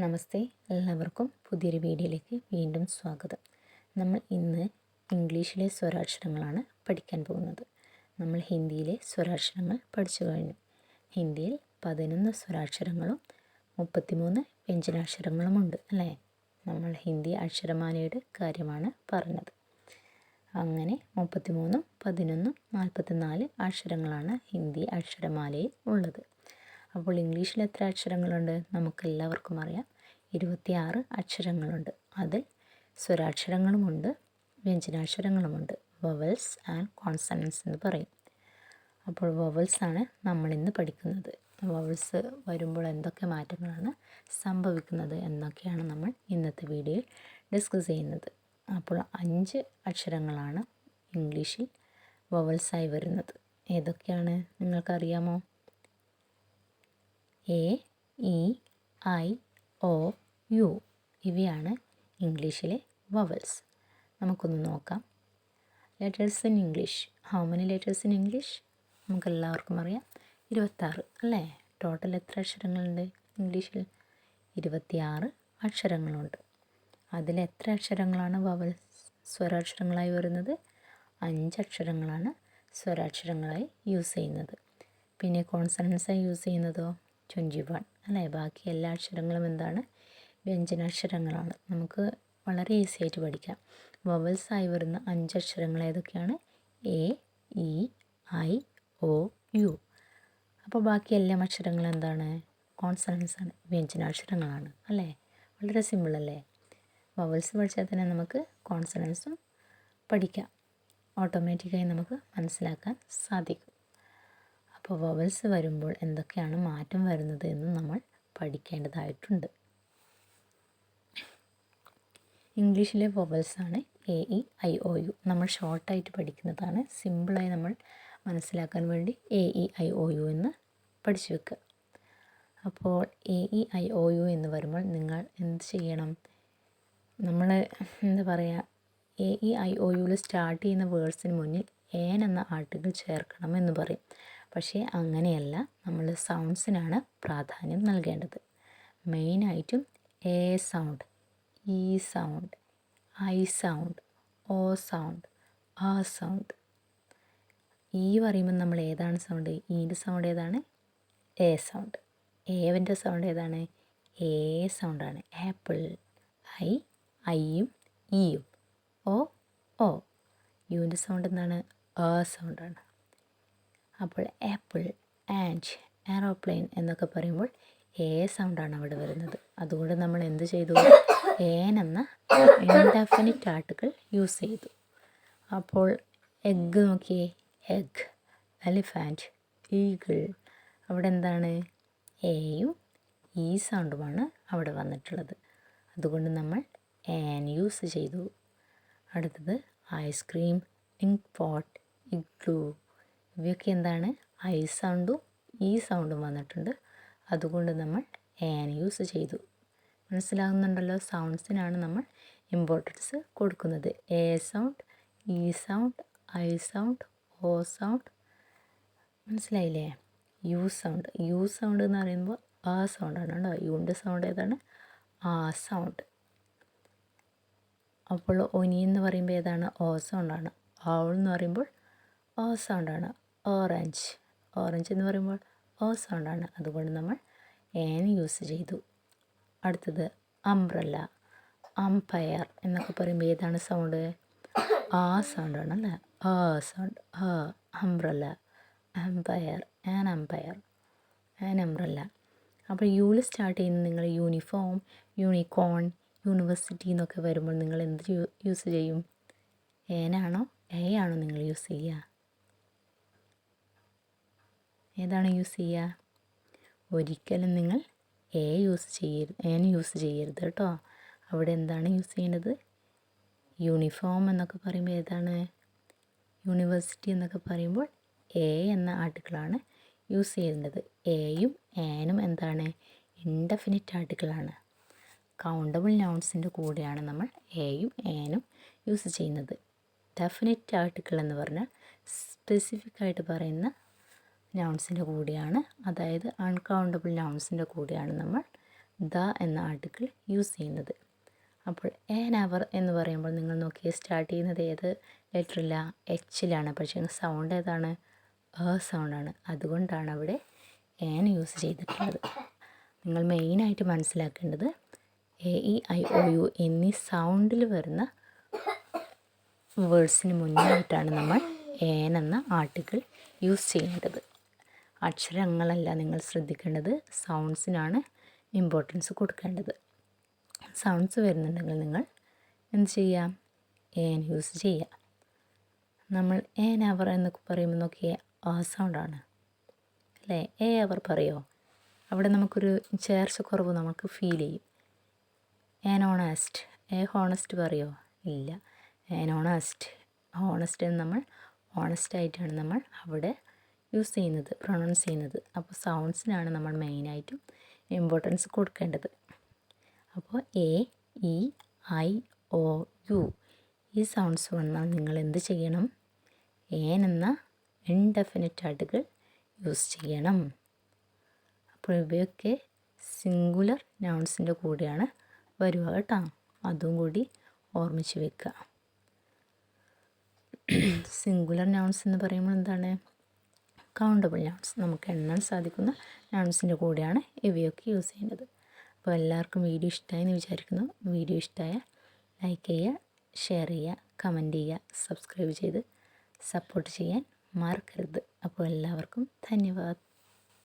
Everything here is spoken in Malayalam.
നമസ്തേ. എല്ലാവർക്കും പുതിയൊരു വീഡിയോയിലേക്ക് വീണ്ടും സ്വാഗതം. നമ്മൾ ഇന്ന് ഇംഗ്ലീഷിലെ സ്വരാക്ഷരങ്ങളാണ് പഠിക്കാൻ പോകുന്നത്. നമ്മൾ ഹിന്ദിയിലെ സ്വരാക്ഷരങ്ങൾ പഠിച്ചു കഴിഞ്ഞു. ഹിന്ദിയിൽ പതിനൊന്ന് സ്വരാക്ഷരങ്ങളും മുപ്പത്തിമൂന്ന് വ്യഞ്ജനാക്ഷരങ്ങളുമുണ്ട് അല്ലേ? നമ്മൾ ഹിന്ദി അക്ഷരമാലയുടെ കാര്യമാണ് പറഞ്ഞത്. അങ്ങനെ മുപ്പത്തിമൂന്നും പതിനൊന്നും നാൽപ്പത്തിനാല് അക്ഷരങ്ങളാണ് ഹിന്ദി അക്ഷരമാലയിൽ ഉള്ളത്. അപ്പോൾ ഇംഗ്ലീഷിൽ എത്ര അക്ഷരങ്ങളുണ്ട്? നമുക്ക് എല്ലാവർക്കും അറിയാം. ഇരുപത്തിയാറ് അക്ഷരങ്ങളുണ്ട്. അതിൽ സ്വരാക്ഷരങ്ങളുമുണ്ട് വ്യഞ്ജനാക്ഷരങ്ങളുമുണ്ട്. വവൽസ് ആൻഡ് കോൺസണൻസ് എന്ന് പറയും. അപ്പോൾ വവൽസ് ആണ് നമ്മളിന്ന് പഠിക്കുന്നത്. വവൽസ് വരുമ്പോൾ എന്തൊക്കെ മാറ്റങ്ങളാണ് സംഭവിക്കുന്നത് എന്നൊക്കെയാണ് നമ്മൾ ഇന്നത്തെ വീഡിയോയിൽ ഡിസ്കസ് ചെയ്യുന്നത്. അപ്പോൾ അഞ്ച് അക്ഷരങ്ങളാണ് ഇംഗ്ലീഷിൽ വവൽസായി വരുന്നത്. ഏതൊക്കെയാണ്? നിങ്ങൾക്കറിയാമോ? A E I O U ഇവയാണ് ഇംഗ്ലീഷിലെ വവൽസ് നമുക്കൊന്ന് നോക്കാം. Letters in English how many letters in English നമുക്ക് എല്ലാവർക്കും അറിയാം. ഇരുപത്താറ് അല്ലേ? ടോട്ടൽ എത്ര അക്ഷരങ്ങളുണ്ട് ഇംഗ്ലീഷിൽ? ഇരുപത്തിയാറ് അക്ഷരങ്ങളുണ്ട്. അതിൽ എത്ര അക്ഷരങ്ങളാണ് വവൽ സ്വരാക്ഷരങ്ങളായി വരുന്നത്? അഞ്ച് അക്ഷരങ്ങളാണ് സ്വരാക്ഷരങ്ങളായി യൂസ് ചെയ്യുന്നത്. പിന്നെ കോൺസണൻസായി യൂസ് ചെയ്യുന്നതോ? Twenty one. അല്ലേ? ബാക്കി എല്ലാ അക്ഷരങ്ങളും എന്താണ്? വ്യഞ്ജനാക്ഷരങ്ങളാണ്. നമുക്ക് വളരെ ഈസി ആയിട്ട് പഠിക്കാം. വവൽസ് ആയി വരുന്ന അഞ്ച് അക്ഷരങ്ങൾ ഏതൊക്കെയാണ്? A E I O U അപ്പോൾ ബാക്കി എല്ലാ അക്ഷരങ്ങളും എന്താണ്? കോൺസണൻസ് ആണ്. വ്യഞ്ജനാക്ഷരങ്ങളാണ്. അല്ലേ? വളരെ സിമ്പിൾ അല്ലേ? വവൽസ് പഠിച്ചാൽ തന്നെ നമുക്ക് കോൺസണൻസും പഠിക്കാം. ഓട്ടോമാറ്റിക്കായി നമുക്ക് മനസ്സിലാക്കാൻ സാധിക്കും. അപ്പോൾ വവൽസ് വരുമ്പോൾ എന്തൊക്കെയാണ് മാറ്റം വരുന്നത് എന്ന് നമ്മൾ പഠിക്കേണ്ടതായിട്ടുണ്ട്. ഇംഗ്ലീഷിലെ വവൽസാണ് A E I O U നമ്മൾ ഷോർട്ടായിട്ട് പഠിക്കുന്നതാണ്. സിമ്പിളായി നമ്മൾ മനസ്സിലാക്കാൻ വേണ്ടി A E I O U എന്ന് പഠിച്ചു വെക്കുക. അപ്പോൾ A E I O U എന്ന് വരുമ്പോൾ നിങ്ങൾ എന്ത് ചെയ്യണം? നമ്മൾ എന്താ പറയുക എ ഇ ഐ ഒ യുവിൽ സ്റ്റാർട്ട് ചെയ്യുന്ന വേർഡ്സിന് മുന്നിൽ ഏൻ എന്ന ആർട്ടിക്കിൾ ചേർക്കണം എന്ന് പറയും. പക്ഷേ അങ്ങനെയല്ല. നമ്മൾ സൗണ്ട്സിനാണ് പ്രാധാന്യം നൽകേണ്ടത്. മെയിനായിട്ടും A sound E sound I sound O sound ആ സൗണ്ട് ഈ പറയുമ്പോൾ നമ്മൾ ഏതാണ് സൗണ്ട് ഈന്റെ സൗണ്ട് ഏതാണ്? എ സൗണ്ട് ഏവന്റെ സൗണ്ട് ഏതാണ്? എ സൗണ്ടാണ് ആപ്പിൾ ഐ ഐയും ഇയും ഓ ഓ യുവിന്റെ സൗണ്ട് എന്താണ്? ആ സൗണ്ടാണ് അപ്പോൾ ആപ്പിൾ ആൻഡ് എയറോപ്ലെയിൻ എന്നൊക്കെ പറയുമ്പോൾ എ സൗണ്ടാണ് അവിടെ വരുന്നത്. അതുകൊണ്ട് നമ്മൾ എന്ത് ചെയ്തു? ഏൻ എന്ന ഇൻഡെഫിനിറ്റ് ആർട്ടിക്കിൾ യൂസ് ചെയ്തു. അപ്പോൾ എഗ് നോക്കിയേ. എഗ് എലിഫാന്റ് ഈഗിൾ അവിടെ എന്താണ്? എയും ഈ സൗണ്ടുമാണ് അവിടെ വന്നിട്ടുള്ളത്. അതുകൊണ്ട് നമ്മൾ ആൻ യൂസ് ചെയ്തു. അടുത്തത് ഐസ്ക്രീം ഇങ്ക് പോട്ട് ഇഗ്ലൂ ഇവയൊക്കെ എന്താണ്? ഐ സൗണ്ടും ഈ സൗണ്ടും വന്നിട്ടുണ്ട്. അതുകൊണ്ട് നമ്മൾ ആൻ യൂസ് ചെയ്തു. മനസ്സിലാകുന്നുണ്ടല്ലോ? സൗണ്ട്സിനാണ് നമ്മൾ ഇമ്പോർട്ടൻസ് കൊടുക്കുന്നത്. A sound E sound I sound O sound മനസ്സിലായില്ലേ? യു സൗണ്ട് യു സൗണ്ട് എന്ന് പറയുമ്പോൾ ആ സൗണ്ടാണ് കേട്ടോ. യുവിന്റെ സൗണ്ട് ഏതാണ്? ആ സൗണ്ട് അപ്പോൾ ഒനി എന്ന് പറയുമ്പോൾ ഏതാണ്? ഓ സൗണ്ടാണ് ഔൾ എന്ന് പറയുമ്പോൾ ഓ സൗണ്ടാണ് ഓറഞ്ച് ഓറഞ്ച് എന്ന് പറയുമ്പോൾ ഓ സൗണ്ടാണ് അതുകൊണ്ട് നമ്മൾ ഏൻ യൂസ് ചെയ്തു. അടുത്തത് അംബ്രല്ല അമ്പയർ എന്നൊക്കെ പറയുമ്പോൾ ഏതാണ് സൗണ്ട് ആ സൗണ്ടാണ് അല്ലേ? A sound a umbrella umpire an umpire an umbrella അപ്പോൾ യൂൽ സ്റ്റാർട്ട് ചെയ്യുന്ന നിങ്ങൾ യൂണിഫോം യൂണിക്കോൺ യൂണിവേഴ്സിറ്റി എന്നൊക്കെ വരുമ്പോൾ നിങ്ങൾ എന്ത് യൂസ് ചെയ്യും? ഏനാണോ എ ആണോ നിങ്ങൾ യൂസ് ചെയ്യുക? ഏതാണ് യൂസ് ചെയ്യുക? ഒരിക്കലും നിങ്ങൾ എ യൂസ് ചെയ്യരുത് എൻ യൂസ് ചെയ്യരുത് കേട്ടോ. അവിടെ എന്താണ് യൂസ് ചെയ്യേണ്ടത്? യൂണിഫോം എന്നൊക്കെ പറയുമ്പോൾ ഏതാണ്? യൂണിവേഴ്സിറ്റി എന്നൊക്കെ പറയുമ്പോൾ എ എന്ന ആർട്ടിക്കിളാണ് യൂസ് ചെയ്യേണ്ടത്. എയും ഏനും എന്താണ്? ഇൻഡെഫിനിറ്റ് ആർട്ടിക്കിളാണ് കൗണ്ടബിൾ നൗൺസിന്റെ കൂടെയാണ് നമ്മൾ എയും ഏനും യൂസ് ചെയ്യുന്നത്. ഡെഫിനിറ്റ് ആർട്ടിക്കിൾ എന്ന് പറഞ്ഞാൽ സ്പെസിഫിക് ആയിട്ട് പറയുന്ന നൗൺസിന്റെ കൂടെയാണ്. അതായത് അൺകൗണ്ടബിൾ നൗൺസിന്റെ കൂടെയാണ് നമ്മൾ ദ എന്ന ആർട്ടിക്കിൾ യൂസ് ചെയ്യുന്നത്. അപ്പോൾ എൻ അവർ എന്ന് പറയുമ്പോൾ നിങ്ങൾ നോക്കി സ്റ്റാർട്ട് ചെയ്യുന്നത് ഏത്? ലെറ്ററില്ല എച്ചിലാണ് പക്ഷേ സൗണ്ട് ഏതാണ്? എ സൗണ്ടാണ് അതുകൊണ്ടാണ് അവിടെ എൻ യൂസ് ചെയ്തിട്ടുള്ളത്. നിങ്ങൾ മെയിനായിട്ട് മനസ്സിലാക്കേണ്ടത് A E I O U എന്നീ സൗണ്ടിൽ വരുന്ന വേർഡ്സിന് മുന്നായിട്ടാണ് നമ്മൾ ഏൻ എന്ന ആർട്ടിക്കിൾ യൂസ് ചെയ്യേണ്ടത് അക്ഷരങ്ങളല്ല നിങ്ങൾ ശ്രദ്ധിക്കേണ്ടത്. സൗണ്ട്സിനാണ് ഇമ്പോർട്ടൻസ് കൊടുക്കേണ്ടത്. സൗണ്ട്സ് വരുന്നുണ്ടെങ്കിൽ നിങ്ങൾ എന്ത് ചെയ്യാം? ഏൻ യൂസ് ചെയ്യാം. നമ്മൾ ഏൻ അവർ എന്നൊക്കെ പറയുമ്പോൾ നോക്കിയേ ആ സൗണ്ടാണ് അല്ലേ? ഏ അവർ പറയോ? അവിടെ നമുക്കൊരു ചേർച്ച കുറവ് നമുക്ക് ഫീൽ ചെയ്യും. ഏൻ ഓണസ്റ്റ് ഏ ഹോണസ്റ്റ് പറയോ? ഇല്ല. ഏൻ ഓണസ്റ്റ് ഹോണസ്റ്റ് എന്ന് നമ്മൾ ഓണസ്റ്റ് ആയിട്ടാണ് നമ്മൾ അവിടെ യൂസ് ചെയ്യുന്നത് പ്രൊണൗൺസ് ചെയ്യുന്നത്. അപ്പോൾ സൗണ്ട്സിനാണ് നമ്മൾ മെയിനായിട്ടും ഇമ്പോർട്ടൻസ് കൊടുക്കേണ്ടത്. അപ്പോൾ A E I O U ഈ സൗണ്ട്സ് വന്നാൽ നിങ്ങൾ എന്ത് ചെയ്യണം? ഏൻ എന്ന ഇൻഡെഫിനിറ്റ് ആർട്ടിക്കിൾ യൂസ് ചെയ്യണം. അപ്പോൾ ഇവയൊക്കെ സിംഗുലർ നൗൺസിന്റെ കൂടെയാണ് വരിക കേട്ടോ. അതും കൂടി ഓർമ്മിച്ച് വെക്കുക. സിംഗുലർ നൗൺസ് എന്ന് പറയുമ്പോൾ എന്താണ്? കൗണ്ടബിൾ നൗൺസ് നമുക്ക് എണ്ണാൻ സാധിക്കുന്ന നൗൺസിന്റെ കൂടെയാണ് ഇവയൊക്കെ യൂസ് ചെയ്യേണ്ടത്. അപ്പോൾ എല്ലാവർക്കും വീഡിയോ ഇഷ്ടമായി എന്ന് വിചാരിക്കുന്നു. വീഡിയോ ഇഷ്ടമായ ലൈക്ക് ചെയ്യുക ഷെയർ ചെയ്യുക കമന്റ് ചെയ്യുക സബ്സ്ക്രൈബ് ചെയ്ത് സപ്പോർട്ട് ചെയ്യാൻ മറക്കരുത്. അപ്പോൾ എല്ലാവർക്കും ധന്യവാദം.